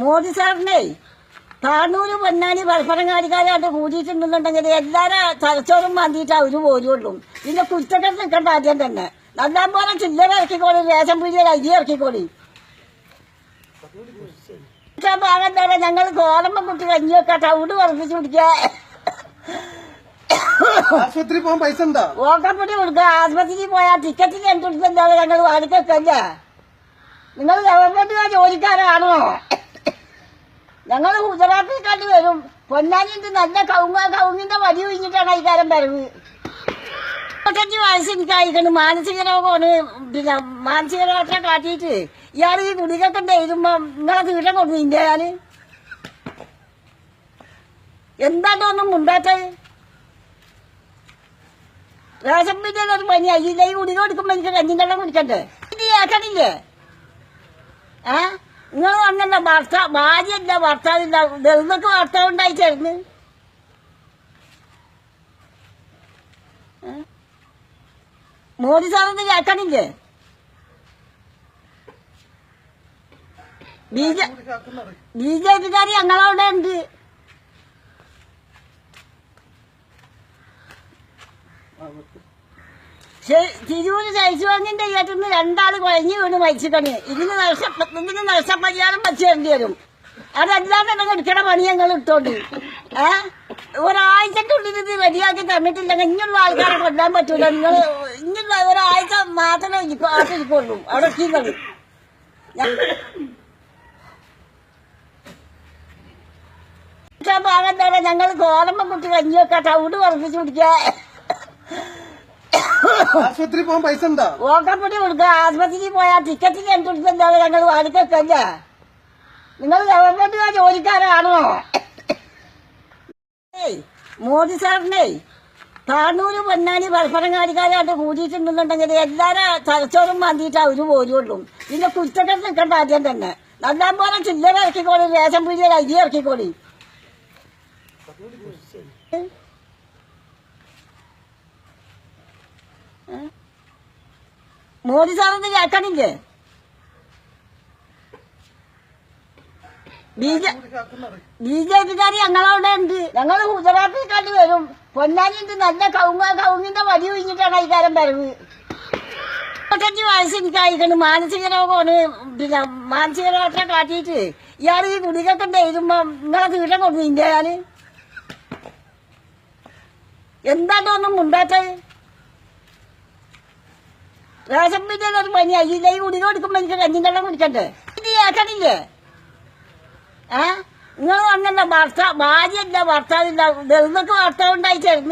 മോദി സാറിനെ താനൂര് പൊന്നാനി പരപ്പരങ്ങാടിക്കാരായിട്ട് കൂടിയിട്ടുണ്ടെന്നുണ്ടെങ്കിൽ എല്ലാരും തലച്ചോറും മാന്തിയിട്ട് അവർ പോരുള്ളൂ പിന്നെ കുറ്റക്കെട്ട് നിൽക്കേണ്ട ആദ്യം തന്നെ. നല്ല പോലെ ചില്ലറ ഇറക്കിക്കോളി റേഷൻ പിടിയിൽ അരി ഇറക്കിക്കോളി. ഭാഗം തന്നെ ഞങ്ങൾ ഗോതമ്പ് കുട്ടി കഞ്ഞി വെക്കാം ടൗഡ് വർദ്ധിച്ചു കുടിക്കുക ആശുപത്രി പോകാൻ പൈസ ഉണ്ടോ? ഓക്കപ്പൊടി കൊടുക്കുക ആശുപത്രിക്ക് പോയാൽ ടിക്കറ്റ് കണ്ടുപിടിച്ചല്ലാതെ ഞങ്ങൾ വാടിക്കല്ല നിങ്ങൾ ഗവൺമെന്റ് ജോലിക്കാരാണോ ഞങ്ങൾ ഗുജറാത്തിൽ കണ്ടു വരും. പൊന്നാനിന്റെ നല്ല കൗങ്ങ കൗങ്ങിന്റെ വടി ഒഴിഞ്ഞിട്ടാണ് കാലം വരവ്. മുപ്പത്തഞ്ച് വയസ്സ് എനിക്ക് അയക്കണം മാനസിക രോഗമാണ് പിന്നെ മാനസിക രോഗത്തെ കാട്ടിയിട്ട് ഇയാൾ ഈ ഗുളികൊക്കെ എഴുതുമ്പോ നിങ്ങളെ തീട്ടം കൊടുത്തു ഇന്ത്യയാൽ എന്താണ്ടൊന്നും മുണ്ടാത്തത്? റേഷൻ പിന്നെ ഒരു പനി അയ്യില്ല ഈ ഗുളിക കൊടുക്കുമ്പോ എനിക്ക് കഞ്ഞിന്റെ വെള്ളം കുടിക്കണ്ടേ? ഇത് കേൾക്കണില്ലേ ഏ? നിങ്ങൾ വന്നല്ല ഭർത്താ ഭാര്യയല്ല ഭർത്താവില്ല. നിങ്ങൾക്ക് ഭർത്താവ് ഉണ്ടായിട്ടായിരുന്നു. മോദി സാറൊന്ന് കേൾക്കണില്ലേ? ബി ജെ ബി ജെ പിക്കാർ ഞങ്ങളവിടെ ഉണ്ട് ശരി, തിരൂര് ശൈശുവാങ്ങിന്റെ കയറ്റുന്ന രണ്ടാൾ കുഴഞ്ഞു വീണ് മരിച്ചിക്കണ് ഇതിന് നഷ്ടത്തിന് നഷ്ടപരിഹാരം വെച്ച് തരേണ്ടി വരും. അതെല്ലാം നിങ്ങൾ എടുക്കണ പണി ഞങ്ങൾ ഇട്ടോണ്ട്. ഏ? ഒരാഴ്ചക്കുള്ളിൽ ഇത് റെഡിയാക്കി തന്നിട്ടില്ലെങ്കിൽ ഇങ്ങനെയുള്ള ആൾക്കാരെ കൊല്ലാൻ പറ്റൂല. നിങ്ങൾ ഇങ്ങനെയുള്ള ഒരാഴ്ച മാത്രമേ ആട്ടിരിക്കുള്ളൂ അവിടെ എത്തിക്കളി ഭാഗം തന്നെ ഞങ്ങൾ ഗോതമ്പ് കുട്ടി കഞ്ഞി വെക്കാം ടൗഡ് വർദ്ധിച്ചു കുടിക്കുക ആശുപത്രി പോകാൻ പൈസ ഉണ്ടോ? ഓക്കപ്പൊടി കൊടുക്കുക. ആസ്പത്രിയിൽ പോയാൽ ടിക്കറ്റിന് കണ്ടുപിടിച്ചല്ലാതെ ഞങ്ങൾ വാടിക്കല്ല നിങ്ങൾ ഗവൺമെന്റ് ജോലിക്കാരാണോ? മോദി സാറിനെ താനൂര് പൊന്നാനി പരപ്പരങ്ങാടിക്കാരായിട്ട് കൂടിയിട്ടുണ്ടെന്നുണ്ടെങ്കിൽ എല്ലാരും തലച്ചോറും മാന്തിയിട്ട് അവർ പോരുള്ളൂ പിന്നെ കുറ്റക്കെട്ട് നിൽക്കേണ്ട ആദ്യം തന്നെ. നല്ല പോലെ ചില്ലറ ഇറക്കിക്കോളി റേഷൻ പീടിയിൽ അരി ഇറക്കിക്കോളി. മോദി സാറൊന്ന് കേൾക്കണില്ലേ? ബി ജെ പിക്കാർ ഞങ്ങളവിടെ ഉണ്ട്. ഞങ്ങൾ ഗുജറാത്തിൽ കണ്ടു വരും. പൊന്നാനിന്റെ നല്ല കൗങ്ങ കൗങ്ങിന്റെ വടി ഒഴിഞ്ഞിട്ടാണ് കാലം വരവ്. മുപ്പത്തഞ്ച് വയസ്സ് എനിക്ക് അയക്കണം മാനസിക രോഗമാണ് പിന്നെ മാനസിക രോഗത്തെ കാട്ടിയിട്ട് ഇയാൾ ഈ ഗുളികൊക്കെ എഴുതുമ്പോ നിങ്ങളെ തീട്ടം കൊടുത്തു എന്താ തോന്നും റേഷൻ പീടിയിൽ ഒരു പനി അയ്യില്ല ഈ ഗുളിക കൊടുക്കുമ്പോ എനിക്ക് കഞ്ഞിന്റെ വെള്ളം കുടിക്കണ്ടേ? ഇത് കേൾക്കണില്ലേ? ഏ നിങ്ങൾ വന്നല്ല ഭർത്താവ് ഭാര്യയല്ല ഭർത്താവില്ല. ഭർത്താവ്